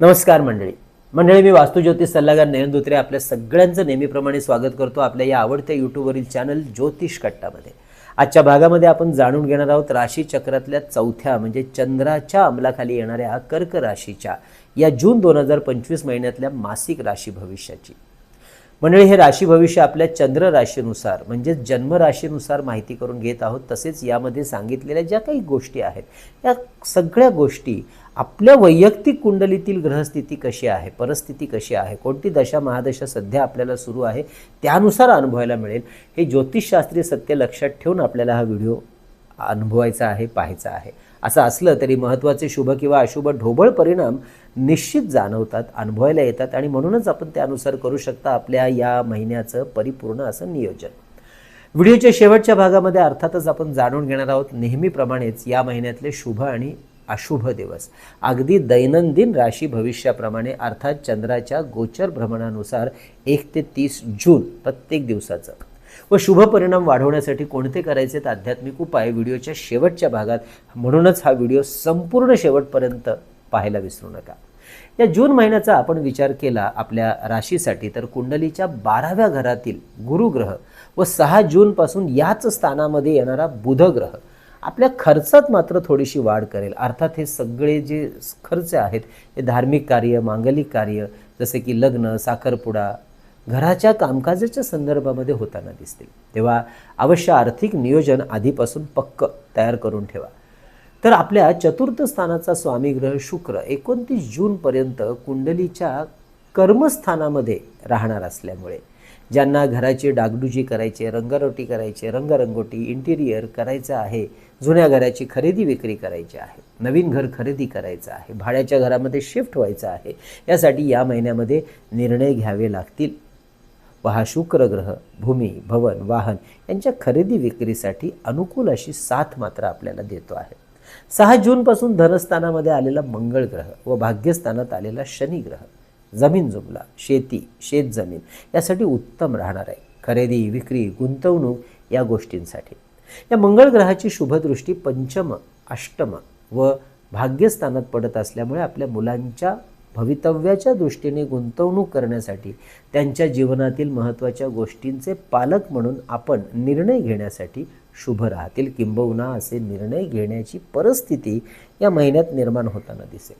नमस्कार मंडळी. मंडळी मी वास्तुज्योतिष सल्लागार नयन दुत्रे आपल्या सगळ्यांचं नेहमीप्रमाणे स्वागत करतो आपल्या या आवडत्या यूट्यूबवरील चॅनल ज्योतिष कट्टामध्ये. आजच्या भागामध्ये आपण जाणून घेणार आहोत राशी चक्रातल्या चौथ्या म्हणजे चंद्राच्या अंमलाखाली येणाऱ्या कर्क राशीच्या या जून दोन हजार पंचवीस महिन्यातल्या मासिक राशी भविष्याची. मंडळी हे राशी भविष्य आपल्या चंद्र राशीनुसार म्हणजे जन्म राशीनुसार माहिती करून घेत आहोत. तसेच यामध्ये सांगितलेल्या ज्या काही गोष्टी आहेत या सगळ्या गोष्टी आपल्या वैयक्तिक कुंडलीतील ग्रहस्थिती कशी आहे परिस्थिती कशी आहे कोणती दशा महादशा सध्या आपल्याला सुरू आहे त्यानुसार अनुभवायला मिळेल. हे ज्योतिषशास्त्रीय सत्य लक्षात ठेवून आपल्याला हा व्हिडिओ अनुभवायचा आहे पाहायचा आहे. असं असलं तरी महत्त्वाचे शुभ किंवा अशुभ ढोबळ परिणाम निश्चित जाणवतात अनुभवायला येतात आणि म्हणूनच आपण त्यानुसार करू शकता आपल्या या महिन्याचं परिपूर्ण असं नियोजन. व्हिडिओच्या शेवटच्या भागामध्ये अर्थातच आपण जाणून घेणार आहोत नेहमीप्रमाणेच या महिन्यातले शुभ आणि अशुभ दिवस. अगदी दैनंदिन राशी भविष्याप्रमाणे अर्थात चंद्राच्या गोचर भ्रमणानुसार एक ते तीस जून प्रत्येक दिवसाचं. व शुभ परिणाम वाढवण्यासाठी कोणते करायचे आध्यात्मिक उपाय व्हिडिओच्या शेवटच्या भागात. म्हणूनच हा व्हिडिओ संपूर्ण शेवटपर्यंत पाहायला विसरू नका. या जून महिन्याचा आपण विचार केला आपल्या राशीसाठी तर कुंडलीच्या बाराव्या घरातील गुरुग्रह व सहा जूनपासून याच स्थानामध्ये येणारा बुधग्रह. आपल्या खर्चात मात्र थोडीशी वाढ करेल. अर्थात हे सगळे जे खर्च आहेत हे धार्मिक कार्य मांगलिक कार्य जसे की लग्न साखरपुडा घराच्या कामकाजाच्या संदर्भामध्ये होताना दिसतील. तेव्हा अवश्य आर्थिक नियोजन आधीपासून पक्क तयार करून ठेवा. तर आपल्या चतुर्थ स्थानाचा स्वामीग्रह शुक्र एकोणतीस जूनपर्यंत कुंडलीच्या कर्मस्थानामध्ये राहणार असल्यामुळे ज्यांना घराची डागडुजी करायची रंगरोटी करायची रंगरंगोटी इंटिरियर करायचं आहे जुन्या घराची खरेदी विक्री करायची आहे नवीन घर खरेदी करायचं आहे भाड्याच्या घरामध्ये शिफ्ट व्हायचं आहे यासाठी या महिन्यामध्ये निर्णय घ्यावे लागतील. व हा शुक्रग्रह भूमी भवन वाहन यांच्या खरेदी विक्रीसाठी अनुकूल अशी साथ मात्र आपल्याला देतो आहे. सहा जूनपासून धनस्थानामध्ये आलेला मंगळ ग्रह व भाग्यस्थानात आलेला शनी ग्रह जमीन जुमला शेती शेतजमीन यासाठी उत्तम राहणार आहे. खरेदी विक्री गुंतवणूक या गोष्टींसाठी. या मंगळ ग्रहाची शुभदृष्टी पंचम अष्टम व भाग्यस्थानात पडत असल्यामुळे आपल्या मुलांच्या भवितव्याच्या दृष्टीने गुंतवणूक करण्यासाठी त्यांच्या जीवनातील महत्त्वाच्या गोष्टींचे पालक म्हणून आपण निर्णय घेण्यासाठी शुभ राहतील. किंबहुना असे निर्णय घेण्याची परिस्थिती या महिन्यात निर्माण होताना दिसेल.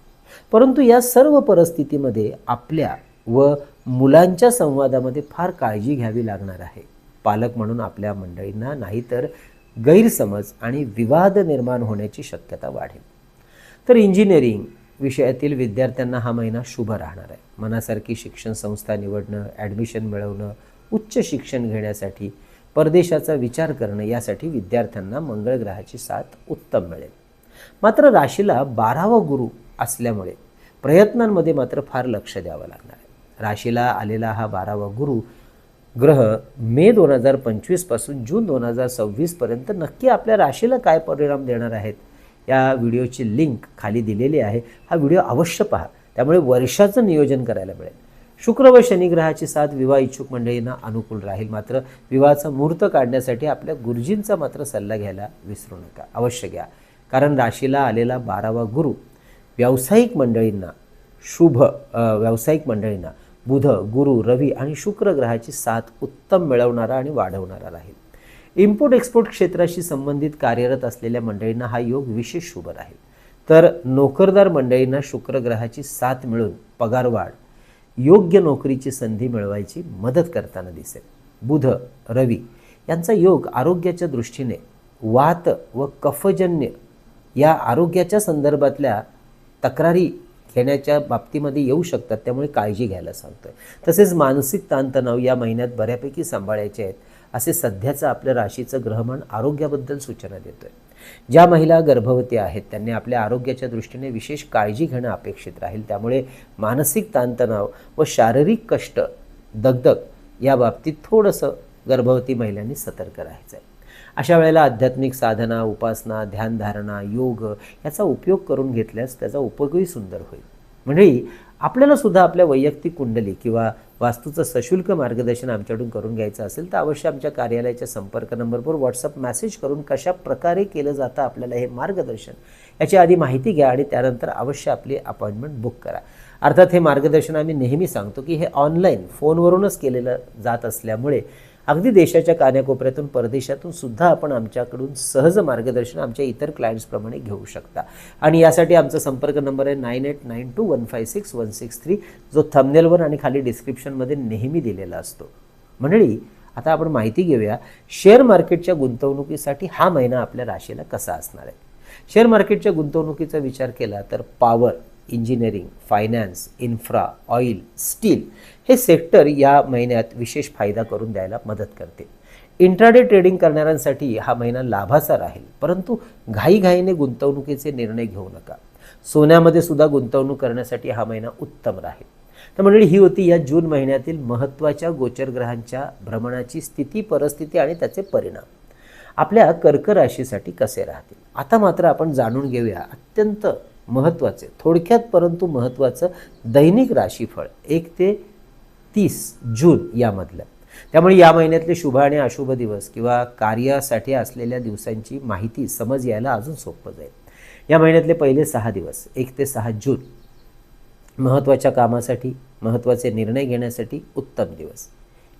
परंतु या सर्व परिस्थितीमध्ये आपल्या व मुलांच्या संवादामध्ये फार काळजी घ्यावी लागणार आहे. पालक म्हणून आपल्या मंडळींना नाहीतर गैरसमज आणि विवाद निर्माण होण्याची शक्यता वाढेल. तर इंजिनिअरिंग विषयातील विद्यार्थ्यांना हा महिना शुभ राहणार आहे. मनासारखी शिक्षण संस्था निवडणं ॲडमिशन मिळवणं उच्च शिक्षण घेण्यासाठी परदेशाचा विचार करणं यासाठी विद्यार्थ्यांना मंगळ ग्रहाची साथ उत्तम मिळेल. मात्र राशीला बारावा गुरु असल्यामुळे प्रयत्नांमध्ये मात्र फार लक्ष द्यावं लागणार आहे. राशीला आलेला हा बारावा गुरु ग्रह मे दोन हजार पंचवीसपासून जून दोन हजार सव्वीसपर्यंत नक्की आपल्या राशीला काय परिणाम देणार आहेत? या व्हिडिओची लिंक खाली दिलेली आहे. हा व्हिडिओ अवश्य पहा. त्यामुळे वर्षाचं नियोजन करायला मिळेल. शुक्र व शनिग्रहाची साथ विवाह इच्छुक मंडळींना अनुकूल राहील मात्र विवाहाचा मुहूर्त काढण्यासाठी आपल्या गुरुजींचा मात्र सल्ला घ्यायला विसरू नका. अवश्य घ्या. कारण राशीला आलेला बारावा गुरु व्यावसायिक मंडळींना शुभ व्यावसायिक मंडळींना बुध गुरु रवी आणि शुक्र ग्रहाची साथ उत्तम मिळवणारा आणि वाढवणारा राहील. इम्पोर्ट एक्सपोर्ट क्षेत्राशी संबंधित कार्यरत असलेल्या मंडळींना हा योग विशेष शुभ राहील. तर नोकरदार मंडळींना शुक्र ग्रहाची साथ मिळून पगारवाढ योग्य नोकरीची संधी मिळवायची मदत करताना दिसेल. बुध रवी यांचा योग आरोग्याच्या दृष्टीने वात व कफजन्य या आरोग्याच्या संदर्भातल्या तक्रारी घेण्याच्या बाबतीमध्ये येऊ शकतात त्यामुळे काळजी घ्यायला सांगतो आहे तसेच मानसिक ताणतणाव या महिन्यात बऱ्यापैकी सांभाळायचे आहेत असे सध्याचं आपल्या राशीचं ग्रहमान आरोग्याबद्दल सूचना देतो आहे ज्या महिला गर्भवती आहेत त्यांनी आपल्या आरोग्याच्या दृष्टीने विशेष काळजी घेणं अपेक्षित राहील. त्यामुळे मानसिक ताणतणाव व शारीरिक कष्ट दगदग या बाबतीत थोडंसं गर्भवती महिलांनी सतर्क राहायचं आहे अशा वेळेला आध्यात्मिक साधना उपासना ध्यानधारणा योग याचा उपयोग करून घेतल्यास त्याचा उपयोगही सुंदर होईल. म्हणजे आपल्याला सुद्धा आपल्या वैयक्तिक कुंडली किंवा वास्तूचं सशुल्क मार्गदर्शन आमच्याकडून करून घ्यायचं असेल तर अवश्य आमच्या कार्यालयाच्या संपर्क नंबरवर व्हॉट्सअप मेसेज करून कशा प्रकारे केलं जातं आपल्याला हे मार्गदर्शन याची आधी माहिती घ्या आणि त्यानंतर अवश्य आपली अपॉइंटमेंट बुक करा. अर्थात हे मार्गदर्शन आम्ही नेहमी सांगतो की हे ऑनलाईन फोनवरूनच केलेलं जात असल्यामुळे अगदी देशाच्या कान्याकोपऱ्यातून परदेशातून सुद्धा आपण आमच्याकडून सहज मार्गदर्शन आमच्या इतर क्लायंट्सप्रमाणे घेऊ शकता. आणि यासाठी आमचा संपर्क नंबर आहे nine eight nine two one five six one six three जो थंबनेलवर आणि खाली डिस्क्रिप्शनमध्ये नेहमी दिलेला असतो. मंडळी आता आपण माहिती घेऊया शेअर मार्केटच्या गुंतवणुकीसाठी हा महिना आपल्या राशीला कसा असणार आहे? शेअर मार्केटच्या गुंतवणुकीचा विचार केला तर power engineering finance infra oil steel हे सेक्टर या महिन्यात विशेष फायदा करून द्यायला मदत करते. इंट्राडे ट्रेडिंग करणाऱ्यांसाठी हा महिना लाभाचा राहील परंतु घाईघाईने गुंतवणुकीचे निर्णय घेऊ नका. सोन्यामध्ये सुद्धा गुंतवणूक करण्यासाठी हा महिना उत्तम राहील. तर मंडळी ही होती या जून महिन्यातील महत्त्वाच्या गोचर ग्रहांच्या भ्रमणाची स्थिती परिस्थिती आणि त्याचे परिणाम. आपल्या कर्क राशीसाठी कसे राहतील? आता मात्र आपण जाणून घेऊया अत्यंत महत्त्वाचे थोडक्यात परंतु महत्त्वाचं दैनिक राशीफळ एक ते तीस जून यामधलं. त्यामुळे या महिन्यातले शुभ आणि अशुभ दिवस किंवा कार्यासाठी असलेल्या दिवसांची माहिती समज यायला अजून सोपं जाईल. या महिन्यातले पहिले सहा दिवस एक ते सहा जून. महत्त्वाच्या कामासाठी महत्त्वाचे निर्णय घेण्यासाठी उत्तम दिवस.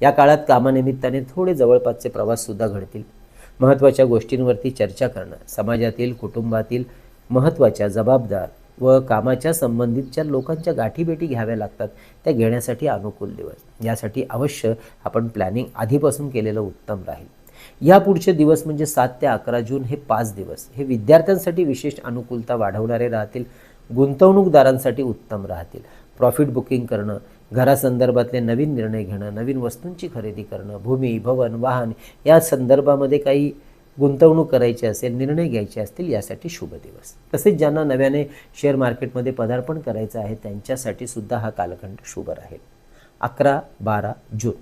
या काळात कामानिमित्ताने थोडे जवळपासचे प्रवाससुद्धा घडतील. महत्त्वाच्या गोष्टींवरती चर्चा करणं समाजातील कुटुंबातील महत्त्वाच्या जबाबदार व कामाच्या संबंधितच्या लोकांच्या गाठीभेटी घ्याव्या लागतात. त्या घेण्यासाठी अनुकूल दिवस. यासाठी अवश्य आपण प्लॅनिंग आधीपासून केलेलं उत्तम राहील. या पुढचे दिवस म्हणजे सात ते अकरा जून हे पाच दिवस. हे विद्यार्थ्यांसाठी विशेष अनुकूलता वाढवणारे राहतील. गुंतवणूकदारांसाठी उत्तम राहतील. प्रॉफिट बुकिंग करणं घरासंदर्भातले नवीन निर्णय घेणं नवीन वस्तूंची खरेदी करणं भूमी भवन वाहन या संदर्भामध्ये काही गुंतवणूक करायची असेल निर्णय घ्यायचे असतील यासाठी शुभ दिवस. तसेच ज्यांना नव्याने शेअर मार्केटमध्ये पदार्पण करायचं आहे त्यांच्यासाठी सुद्धा हा कालखंड शुभ राहील. अकरा बारा जून.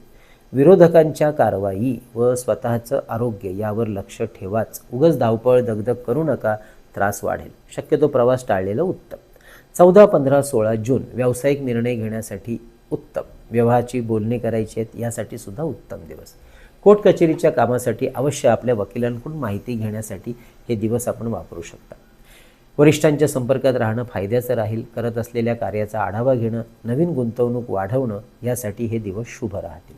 विरोधकांच्या कारवाई व स्वतःचं आरोग्य यावर लक्ष ठेवाच. उगच धावपळ दगदग करू नका त्रास वाढेल. शक्यतो प्रवास टाळलेलं उत्तम. चौदा पंधरा सोळा जून व्यावसायिक निर्णय घेण्यासाठी उत्तम. व्यवहाराची बोलणी करायची आहेत यासाठी सुद्धा उत्तम दिवस. कोर्ट कचेरीच्या कामासाठी अवश्य आपल्या वकिलांकडून माहिती घेण्यासाठी हे दिवस आपण वापरू शकता. वरिष्ठांच्या संपर्कात राहणं फायद्याचं राहील. करत असलेल्या कार्याचा आढावा घेणं नवीन गुंतवणूक वाढवणं यासाठी हे दिवस शुभ राहतील.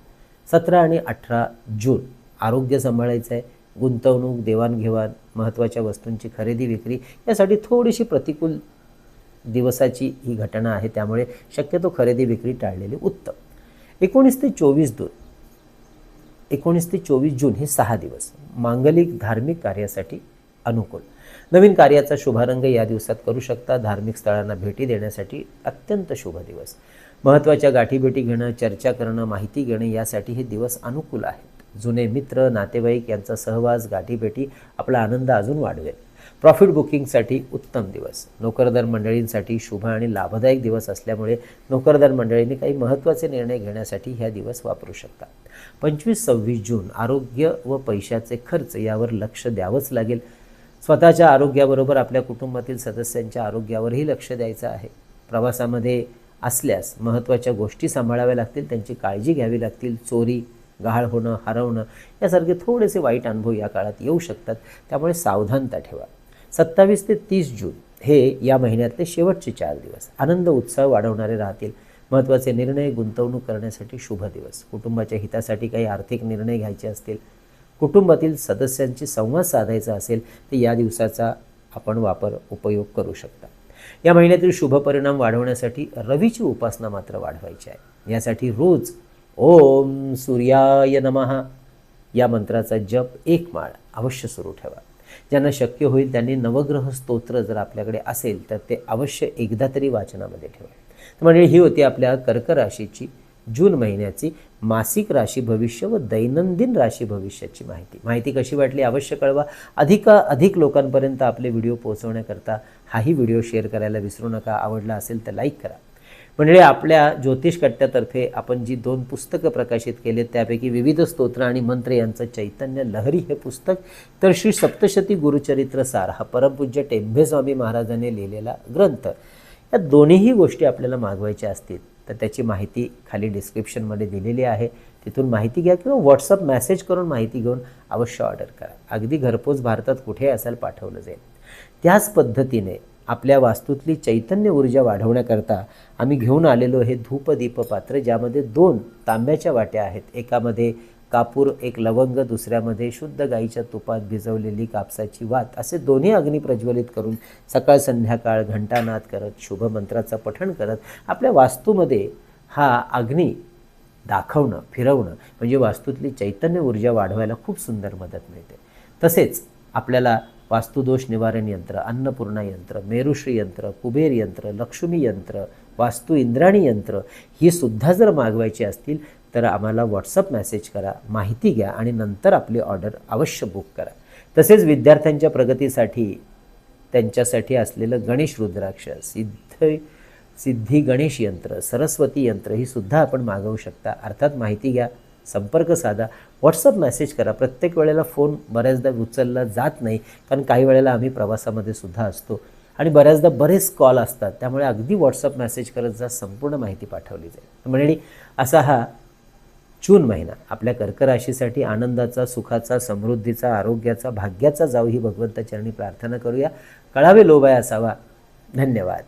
सतरा आणि अठरा जून आरोग्य सांभाळायचं आहे. गुंतवणूक देवाणघेवाण महत्त्वाच्या वस्तूंची खरेदी विक्री यासाठी थोडीशी प्रतिकूल दिवसाची ही घटना आहे. त्यामुळे शक्यतो खरेदी विक्री टाळलेली उत्तम. एकोणीस ते चोवीस जून एकोणीस ते चोवीस जून हे सहा दिवस. मांगलिक धार्मिक कार्यासाठी अनुकूल. नवीन कार्याचा शुभारंभ या दिवसात करू शकता. धार्मिक स्थळांना भेटी देण्यासाठी अत्यंत शुभ दिवस. महत्त्वाच्या गाठीभेटी घेणं चर्चा करणं माहिती घेणं यासाठी हे दिवस अनुकूल आहेत. जुने मित्र नातेवाईक यांचा सहवास गाठीभेटी आपला आनंद अजून वाढवेल. प्रॉफिट बुकिंगसाठी उत्तम दिवस. नोकरदार मंडळींसाठी शुभ आणि लाभदायक दिवस असल्यामुळे नोकरदार मंडळींनी काही महत्त्वाचे निर्णय घेण्यासाठी ह्या दिवस वापरू शकतात. पंचवीस सव्वीस जून आरोग्य व पैशाचे खर्च यावर लक्ष द्यावंच लागेल. स्वतःच्या आरोग्याबरोबर आपल्या कुटुंबातील सदस्यांच्या आरोग्यावरही लक्ष द्यायचं आहे. प्रवासामध्ये असल्यास महत्त्वाच्या गोष्टी सांभाळाव्या लागतील त्यांची काळजी घ्यावी लागतील. चोरी गहाळ होणं हरवणं यासारखे थोडेसे वाईट अनुभव या काळात येऊ शकतात. त्यामुळे सावधानता ठेवा. सत्तावीस ते तीस जून हे या महिन्यातले शेवटचे चार दिवस. आनंद उत्साह वाढवणारे राहतील. महत्त्वाचे निर्णय गुंतवणूक करण्यासाठी शुभ दिवस. कुटुंबाच्या हितासाठी काही आर्थिक निर्णय घ्यायचे असतील कुटुंबातील सदस्यांशी संवाद साधायचा असेल तर या दिवसाचा आपण वापर उपयोग करू शकता. या महिन्यातील शुभ परिणाम वाढवण्यासाठी रवीची उपासना मात्र वाढवायची आहे. यासाठी रोज ओम सूर्याय नमः या मंत्राचा जप एक माळ अवश्य सुरू ठेवा. ज्यांना शक्य होईल त्यांनी नवग्रह स्तोत्र जर आपल्याकडे असेल तर ते अवश्य एकदा तरी वाचनामध्ये ठेवा. तर म्हणजे ही होती आपल्या कर्क राशीची जून महिन्याची मासिक राशी भविष्य व दैनंदिन राशी भविष्याची माहिती. माहिती कशी वाटली अवश्य कळवा. अधिका अधिक लोकांपर्यंत आपले व्हिडिओ पोहोचवण्याकरता हाही व्हिडिओ शेअर करायला विसरू नका. आवडला असेल तर लाईक करा. म्हणजे आपल्या ज्योतिष कट्ट्यातर्फे आपण जी दोन पुस्तकं प्रकाशित केलेत त्यापैकी विविध स्तोत्र आणि मंत्र यांचं चैतन्य लहरी हे पुस्तक तर श्री सप्तशती गुरुचरित्र सार हा परमपूज्य टेंभेस्वामी महाराजांनी लिहिलेला ग्रंथ. या दोन्हीही गोष्टी आपल्याला मागवायच्या असतील तर त्याची माहिती खाली डिस्क्रिप्शनमध्ये दिलेली आहे. तिथून माहिती घ्या किंवा व्हॉट्सअप मेसेज करून माहिती घेऊन अवश्य ऑर्डर करा. अगदी घरपोच भारतात कुठे असाल पाठवलं जाईल. त्याच पद्धतीने आपल्या वास्तूतली चैतन्य ऊर्जा वाढवण्याकरता आम्ही घेऊन आलेलो हे धूपदीप पात्र ज्यामध्ये दोन तांब्याच्या वाट्या आहेत. एकामध्ये कापूर एक लवंग दुसऱ्यामध्ये शुद्ध गाईच्या तुपात भिजवलेली कापसाची वात. असे दोन्ही अग्नी प्रज्वलित करून सकाळ संध्याकाळ घंटानाद करत शुभमंत्राचं पठण करत आपल्या वास्तूमध्ये हा अग्नी दाखवणं फिरवणं म्हणजे वास्तूतली चैतन्य ऊर्जा वाढवायला खूप सुंदर मदत मिळते. तसेच आपल्याला वास्तुदोष निवारण यंत्र अन्नपूर्णा यंत्र मेरुश्री यंत्र कुबेर यंत्र लक्ष्मी यंत्र वास्तू इंद्राणी यंत्र ही सुद्धा जर मागवायची असतील तर आम्हाला व्हॉट्सअप मेसेज करा माहिती घ्या आणि नंतर आपली ऑर्डर अवश्य बुक करा. तसेच विद्यार्थ्यांच्या प्रगतीसाठी त्यांच्यासाठी असलेलं गणेश रुद्राक्ष सिद्ध सिद्धी गणेश यंत्र सरस्वती यंत्र ही सुद्धा आपण मागवू शकता. अर्थात माहिती घ्या संपर्क साधा. व्हॉट्सअप मेसेज करा. प्रत्येक वेळेला फोन बऱ्याचदा उचलला जात नाही कारण काही वेळेला आम्ही प्रवासामध्ये सुद्धा असतो. आणि बऱ्याचदा बरेच कॉल असतात. त्यामुळे अगदी व्हॉट्सअप मेसेज करत जा संपूर्ण माहिती पाठवली जाईल. म्हणजे असा हा जून महिना. आपल्या कर्कराशीसाठी आनंदाचा सुखाचा समृद्धीचा आरोग्याचा भाग्याचा जाऊ ही भगवंताचरणी प्रार्थना करूया. कळावे लोबाय असावा. धन्यवाद.